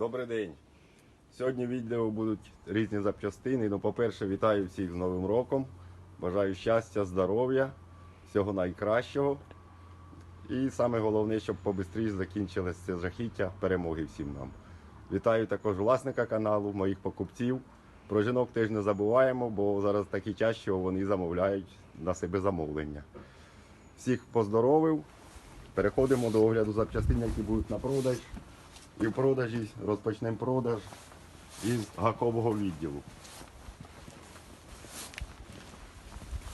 Добрий день. Сьогодні відео будуть різні запчастини. Ну, по-перше, вітаю всіх з Новим роком. Бажаю щастя, здоров'я, всього найкращого. І саме головне, щоб побистріше закінчилось це жахіття перемоги всім нам. Вітаю також власника каналу, моїх покупців. Про жінок теж не забуваємо, бо зараз такий час, що вони замовляють на себе замовлення. Всіх поздоровив. Переходимо до огляду запчастин, які будуть на продаж. І в продажі розпочнемо продаж із гакового відділу.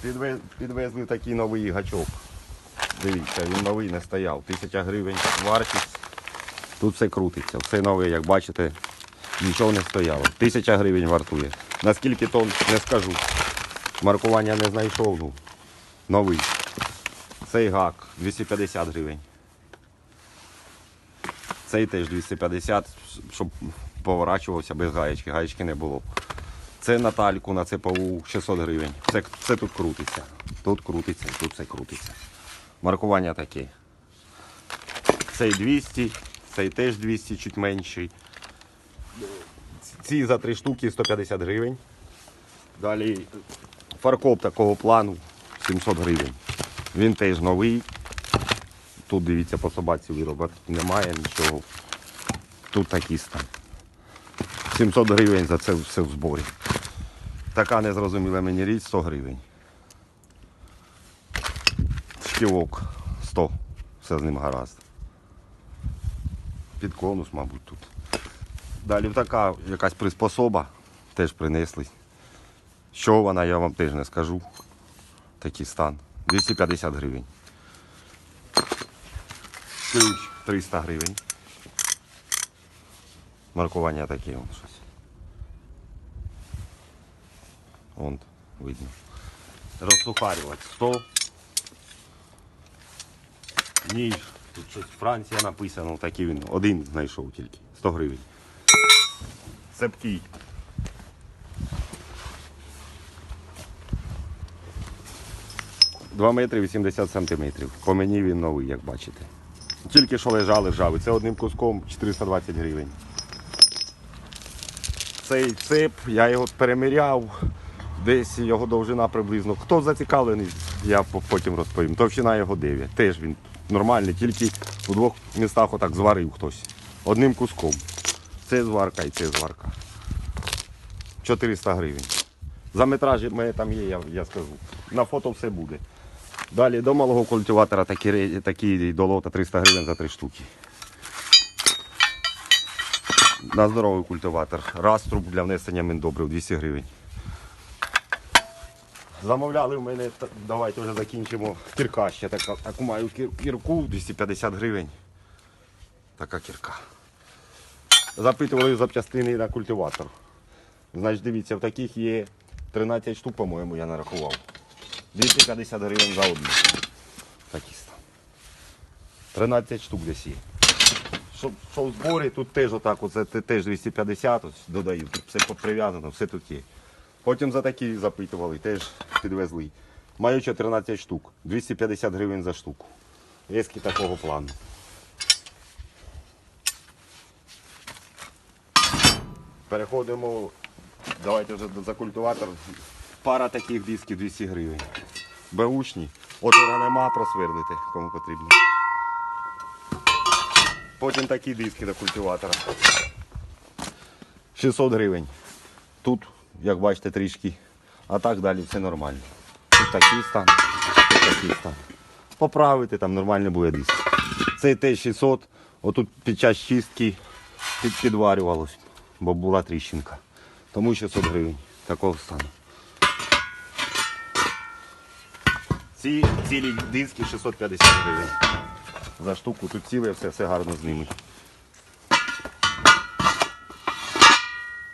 Підвез- Підвезли такий новий гачок. Дивіться, він новий не стояв. Тисяча гривень вартість. Тут все крутиться. Все нове, як бачите, нічого не стояло. Тисяча гривень вартує. Наскільки тонн не скажу. Маркування не знайшов. Ну, новий. Цей гак 250 гривень. Цей теж 250, щоб поворачувався без гаєчки. Гаєчки не було. Це Натальку на ЦПУ 600 гривень. Це, це тут крутиться. Тут крутиться, тут все крутиться. Маркування таке. Цей 200, цей теж 200, чуть менший. Ці за три штуки 150 гривень. Далі фаркоп такого плану 700 гривень. Він теж новий. Тут дивіться по собаці виробок немає нічого. Тут такий стан. 700 гривень за це все в зборі. Така незрозуміла мені річ 100 гривень. Шківок 100. Все з ним гаразд. Під конус, мабуть, тут. Далі така якась приспособа теж принесли. Що вона, я вам теж не скажу. Такий стан. 250 гривень. Ключ 300 гривень. Маркування таке вон щось. Вон видно. Розсухарювач 100. Ніж. Тут щось Франція написано, такий він. Один знайшов тільки. 100 гривень. Цепкий. Два метри 80 сантиметрів. По мені він новий, як бачите. Тільки що лежали ржавий. Це одним куском 420 гривень. Цей цеп, я його переміряв, десь його довжина приблизно. Хто зацікавлений, я потім розповім. Товщина його 9. Теж він нормальний, тільки у двох містах отак зварив хтось. Одним куском. Це зварка і це зварка. 400 гривень. За метраж в мене там є, я, я скажу. На фото все буде. Далі до малого культиватора такі, такі до лота 300 гривень за три штуки. На здоровий культиватор. Раструб для внесення міндобрив 200 гривень. Замовляли в мене, давайте вже закінчимо. Кірка ще така. Таку маю кірку 250 гривень. Така кірка. Запитували запчастини на культиватор. Значить, дивіться, в таких є 13 штук, по-моєму, я нарахував. 250 гривень за одну. Такі 13 штук десь є. Що, що в зборі, тут теж отак, оце теж 250, ось додаю, тут все прив'язано, все тут є. Потім за такі запитували, теж підвезли. Маю 14 штук, 250 гривень за штуку. Ески такого плану. Переходимо, давайте вже за культиватор. Пара таких дисків 200 гривень. Беушні. Отвора нема, просверлити, кому потрібно. Потім такі диски до культиватора. 600 гривень. Тут, як бачите, трішки. А так далі все нормально. Тут такий стан, тут такий стан. Поправити там нормально буде диск. Цей теж 600. Отут під час чистки підварювалось, бо була тріщинка. Тому 600 гривень такого стану. Ці цілі диски 650 гривень. За штуку тут ціле, все, все гарно з ними.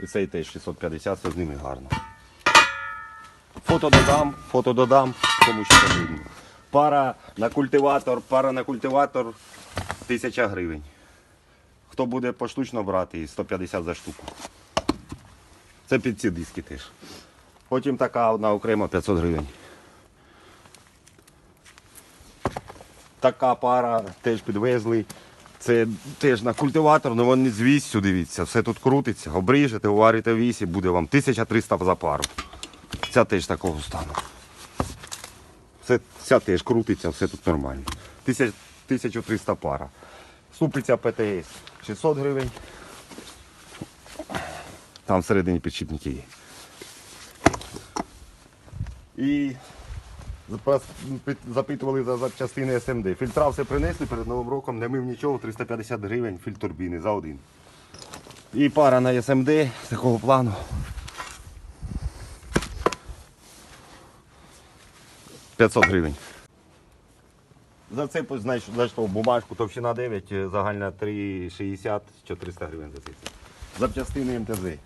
І цей теж 650, все з ними гарно. Фото додам, фото додам, кому що потрібно. Пара на культиватор, пара на культиватор 1000 гривень. Хто буде поштучно брати, 150 за штуку. Це під ці диски теж. Потім така одна окремо 500 гривень. Така пара теж підвезли. Це теж на культиватор, але вони з вісю, дивіться, все тут крутиться, обріжете, уварите вісі, буде вам 1300 за пару. Ця теж такого стану. Все, ця теж крутиться, все тут нормально. 1000 1300 пара. Ступиця ПТС 600 гривень. Там всередині підшипники є. І запитували за запчастини СМД. Фільтра все принесли перед Новим роком, не мив нічого, 350 гривень фільтр турбіни за один. І пара на СМД з такого плану. 500 гривень. За це знайшов бумажку, товщина 9, е, загальна 3,60, 400 гривень за це. Запчастини МТЗ.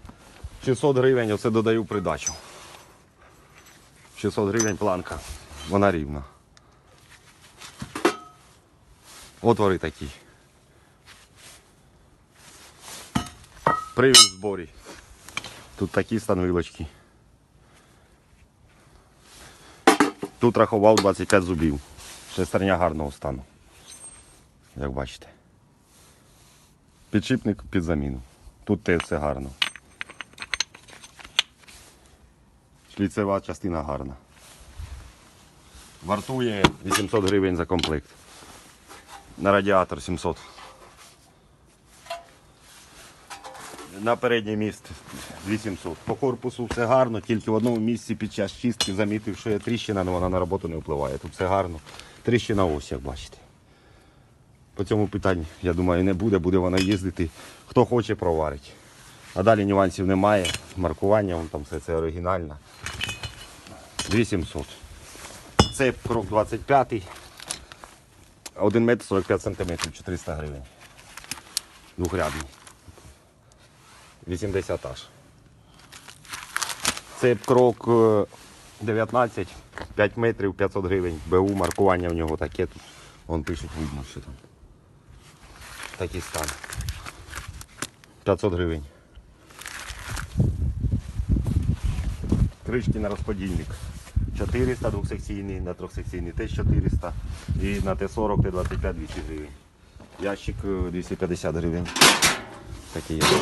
600 гривень, оце додаю придачу. 600 гривень планка. Вона рівна. Отвори такі. Привід в зборі. Тут такі становилочки. Тут рахував 25 зубів. Шестерня гарного стану. Як бачите. Підшипник під заміну. Тут теж все гарно. Шліцева частина гарна. Вартує 800 гривень за комплект. На радіатор 700. На передній міст 2700. По корпусу все гарно, тільки в одному місці під час чистки замітив, що є тріщина, але вона на роботу не впливає. Тут все гарно. Тріщина ось, як бачите. По цьому питань, я думаю, не буде, буде вона їздити. Хто хоче, проварить. А далі нюансів немає. Маркування, вон там все це оригінально. 2700. Це крок 25. 1 метр 45 сантиметрів, 400 гривень. Двохрядний. 80 аж. Це крок е, 19, 5 метрів 500 гривень. БУ маркування в нього таке тут. Вон пишуть, видно, що там. Такий стан. 500 гривень. Кришки на розподільник. 400 двохсекційний, на трьохсекційний теж 400 і на Т40, Т25 200 гривень. Ящик е, 250 гривень. Такий ящик.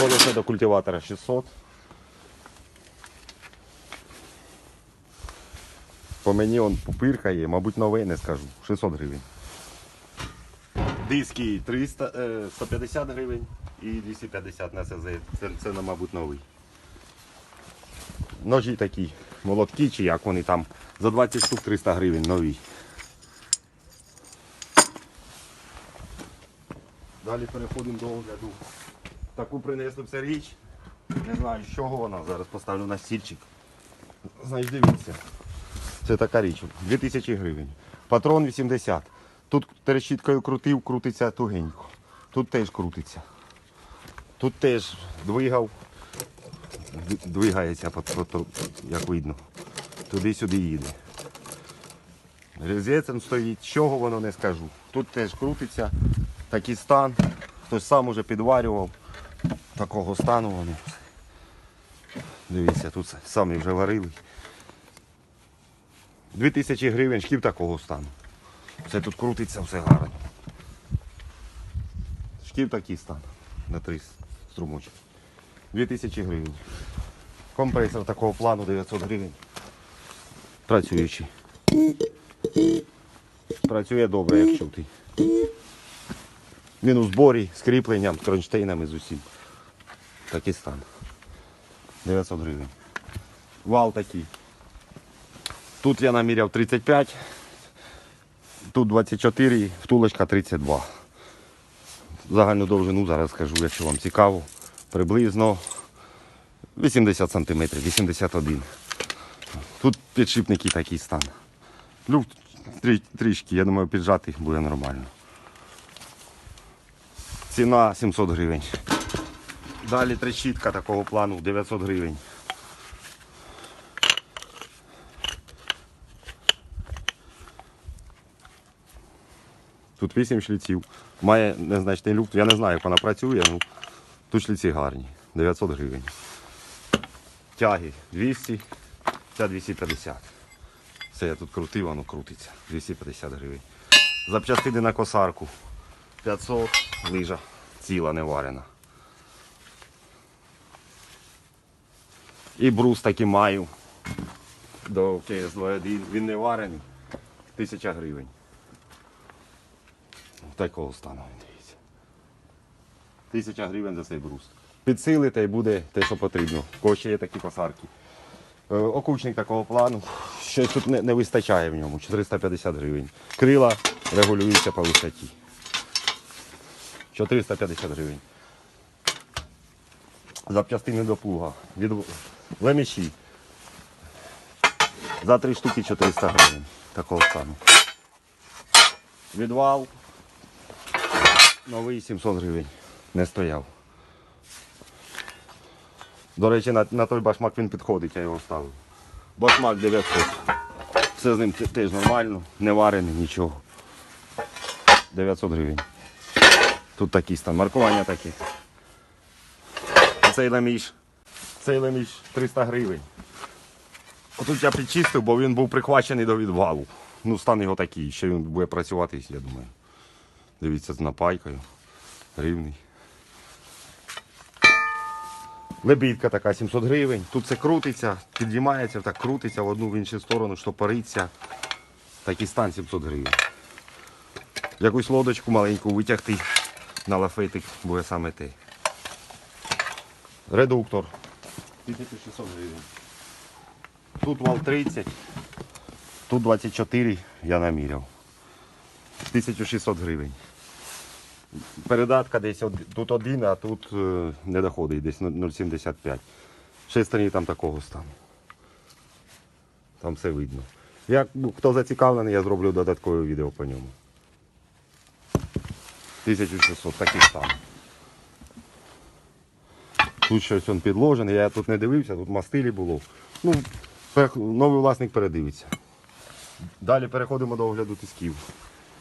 Колесо до культиватора 600. По мені он пупиркає, мабуть, новий не скажу. 600 гривень. Диски 300, е, 150 гривень і 250 на СЗ. Це, це на, мабуть, новий. Ножі такі, молотки чи як вони там. За 20 штук 300 гривень нові. Далі переходимо до огляду. Таку принесли все річ. Не знаю, з чого вона. Зараз поставлю на стільчик. Значить, дивіться. Це така річ. 2000 гривень. Патрон 80. Тут терещіткою крутив, крутиться тугенько. Тут теж крутиться. Тут теж двигав. Двигається, як видно. Туди-сюди їде. Резецем стоїть, чого воно не скажу. Тут теж крутиться, такий стан. Хтось сам уже підварював. Такого стану воно. Дивіться, тут самі вже варили. 2000 гривень шків такого стану. Все тут крутиться, все гарно. Шків такий стан на три струмочки. 2000 гривень. Компресор такого плану 900 гривень. Працюючий. Працює добре, як чути. Він у зборі з кріпленням, з кронштейнами з усім. Такий стан. 900 гривень. Вал такий. Тут я наміряв 35, тут 24, втулочка 32. Загальну довжину зараз скажу, якщо вам цікаво. Приблизно 80 см, 81. Тут підшипники такий стан. Люфт трішки, я думаю, піджати буде нормально. Ціна 700 гривень. Далі трещітка такого плану 900 гривень. Тут 8 шліців. Має незначний люфт. Я не знаю, як вона працює, ну тут шліці гарні. 900 гривень. Тяги 200, ця 250. Це я тут крутив, воно крутиться. 250 гривень. Запчастини на косарку. 500, лижа ціла, не варена. І брус таки маю до КС 2.1. Він не варений. Тисяча гривень. Такого стану він. Тисяча гривень за цей брус. Підсилите і буде те, що потрібно. Кого є такі косарки. Е, Окучник такого плану. Щось тут не, не вистачає в ньому. 450 гривень. Крила регулюються по висоті. 450 гривень. Запчастини до плуга. Від леміші. За три штуки 400 гривень. Такого стану. Відвал. Новий 700 гривень. Не стояв. До речі, на, на той башмак він підходить, я його ставив. Башмак 900. Все з ним теж нормально, не варений, нічого. 900 гривень. Тут такий стан, маркування таке. Цей леміш. Цей леміш 300 гривень. Отут я підчистив, бо він був прихвачений до відвалу. Ну, стан його такий, ще він буде працювати, я думаю. Дивіться, з напайкою. Рівний. Лебідка така 700 гривень. Тут все крутиться, підіймається, так крутиться в одну в іншу сторону, штопориться. Такий стан 700 гривень. Якусь лодочку маленьку витягти на лафетик буде саме те. Редуктор. 1600 гривень. Тут вал 30, тут 24 я наміряв. 1600 гривень. Передатка десь тут один, а тут е, не доходить, десь 0,75. Шестерні там такого стану. Там все видно. Як ну, хто зацікавлений, я зроблю додаткове відео по ньому. 1600, такий стан. Тут щось він підложений, я тут не дивився, тут мастилі було. Ну, новий власник передивиться. Далі переходимо до огляду тисків.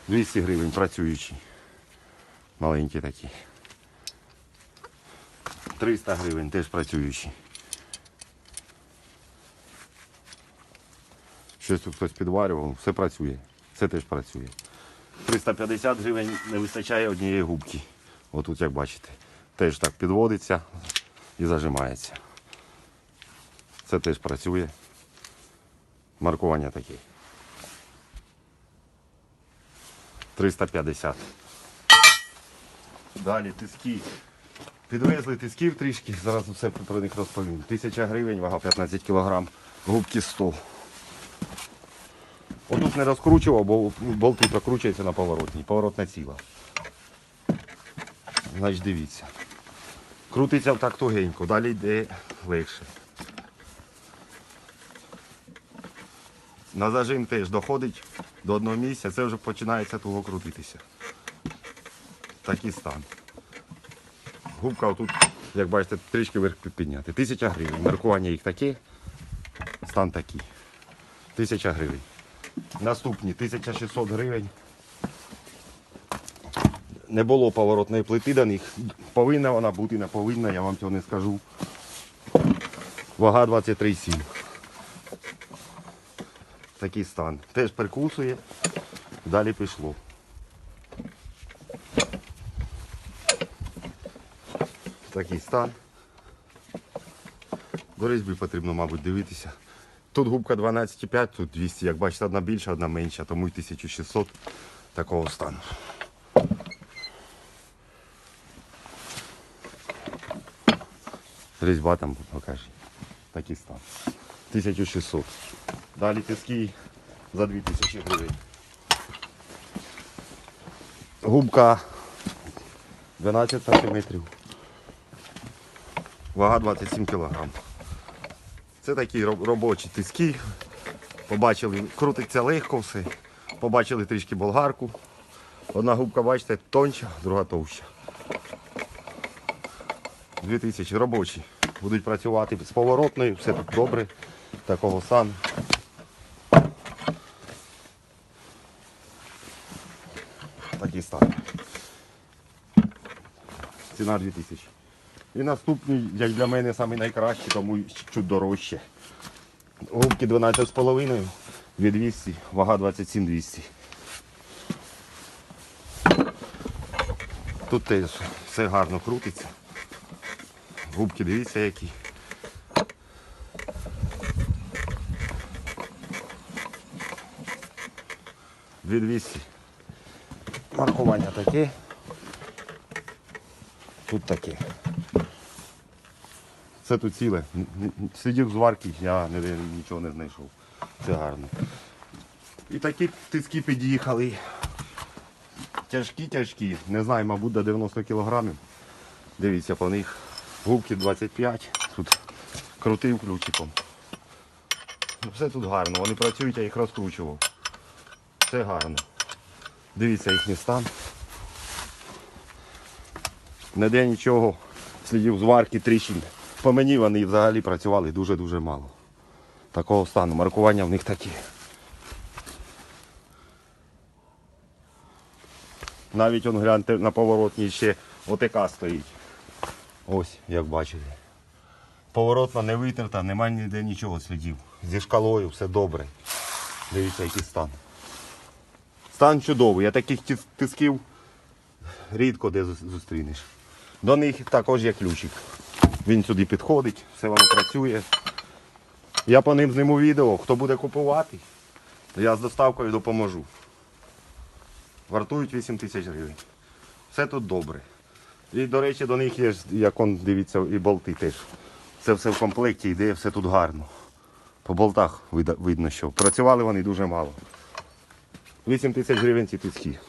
200 гривень працюючий. Маленькі такі. 300 гривень теж працюючі. Щось тут хтось підварював, все працює. Це теж працює. 350 гривень не вистачає однієї губки. Отут, як бачите, теж так підводиться і зажимається. Це теж працює. Маркування таке. 350. Далі тиски. Підвезли тисків трішки, зараз все про них розповім. Тисяча гривень, вага 15 кг, губки 100. Отут не розкручував, бо болти прокручуються на поворотній. Поворотна ціла. Значить дивіться. Крутиться так тугенько, далі йде легше. На зажим теж доходить до одного місця, це вже починається туго крутитися. Такий стан. Губка отут, як бачите, трішки вверх підняти. Тисяча гривень. Маркування їх таке, стан такий. Тисяча гривень. Наступні 1600 гривень. Не було поворотної плити до них. Повинна вона бути, не повинна, я вам цього не скажу. Вага 23,7. Такий стан. Теж прикусує, далі пішло. Такий стан. До різьби потрібно, мабуть, дивитися. Тут губка 12,5, тут 200, як бачите, одна більша, одна менша, тому й 1600 такого стану. Різьба там покажи. Такий стан. 1600. Далі тиски за 2000 гривень. Губка 12 сантиметрів. Вага 27 кг. Це такі роб- робочі тиски. Побачили, крутиться легко все. Побачили трішки болгарку. Одна губка, бачите, тонша, друга товща. 2000 робочі. Будуть працювати з поворотною, все тут добре. Такого стану. Такий стан. Ціна 2000. І наступний, як для мене, найкращий, тому чуть дорожче. Губки 12,5, 2200, вага 27 200. Тут теж все гарно крутиться. Губки дивіться які. Дві 200. Маркування таке. Тут таке. Це тут ціле. Слідів зварки я нічого не знайшов. Це гарно. І такі тиски під'їхали. Тяжкі, тяжкі. Не знаю, мабуть, до 90 кілограмів. Дивіться по них. Губки 25. Тут крутив ключиком. Ну, Все тут гарно. Вони працюють, я їх розкручував. Все гарно. Дивіться їхній стан. Ніде нічого, слідів зварки, тріщин. По мені вони взагалі працювали дуже-дуже мало. Такого стану. Маркування в них такі. Навіть он гляньте на поворотній ще ОТК стоїть. Ось, як бачите. Поворотна не витерта, немає ніде нічого слідів. Зі шкалою все добре. Дивіться, який стан. Стан чудовий. Я таких тисків рідко де зустрінеш. До них також є ключик. Він сюди підходить, все воно працює. Я по ним зніму відео. Хто буде купувати, я з доставкою допоможу. Вартують 8 тисяч гривень. Все тут добре. І, до речі, до них є, як он дивіться, і болти теж. Це все в комплекті йде, все тут гарно. По болтах видно, що працювали вони дуже мало. 8 тисяч гривень ці тиски.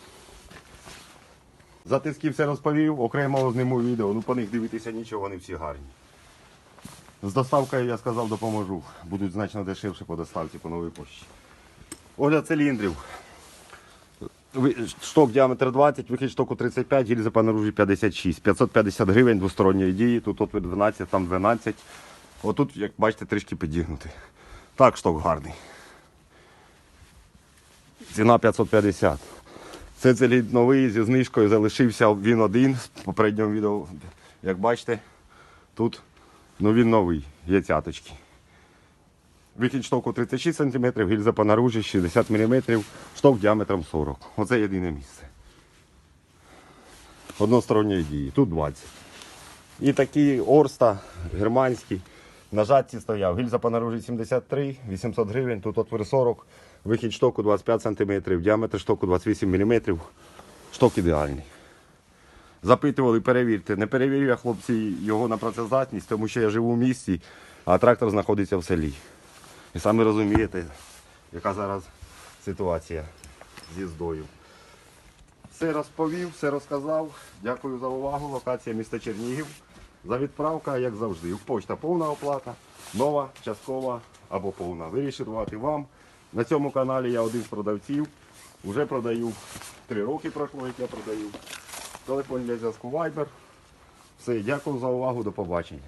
За тиски все розповів, окремо зніму відео, ну по них дивитися нічого, вони всі гарні. З доставкою я сказав допоможу. Будуть значно дешевше по доставці по новій пошті. Огляд циліндрів. Шток діаметр 20, вихід штоку 35, гільза по наружі 56. 550 гривень двосторонньої дії, тут отвір 12, там 12. Отут, як бачите, трішки підігнутий. Так, шток гарний. Ціна 550. Це циліндр новий зі знижкою залишився він один з попереднього відео. Як бачите, тут ну він новий, є цяточки. Вихід штоку 36 см, гільза по наружі 60 мм, шток діаметром 40 Оце єдине місце. Односторонньої дії, тут 20. І такі Орста германські. На жатці стояв. Гільза по наружі 73, 800 гривень, тут отвір 40, вихід штоку 25 см, діаметр штоку 28 мм. Шток ідеальний. Запитували, перевірте. Не перевірю я, хлопці, його на працездатність, тому що я живу в місті, а трактор знаходиться в селі. І самі розумієте, яка зараз ситуація з їздою. Все розповів, все розказав. Дякую за увагу. Локація міста Чернігів. За відправка, як завжди. Почта повна оплата, нова, часткова або повна. Вирішувати вам. На цьому каналі я один з продавців. Уже продаю. Три роки пройшло, як я продаю. Телефон для зв'язку Viber. Все, дякую за увагу, до побачення.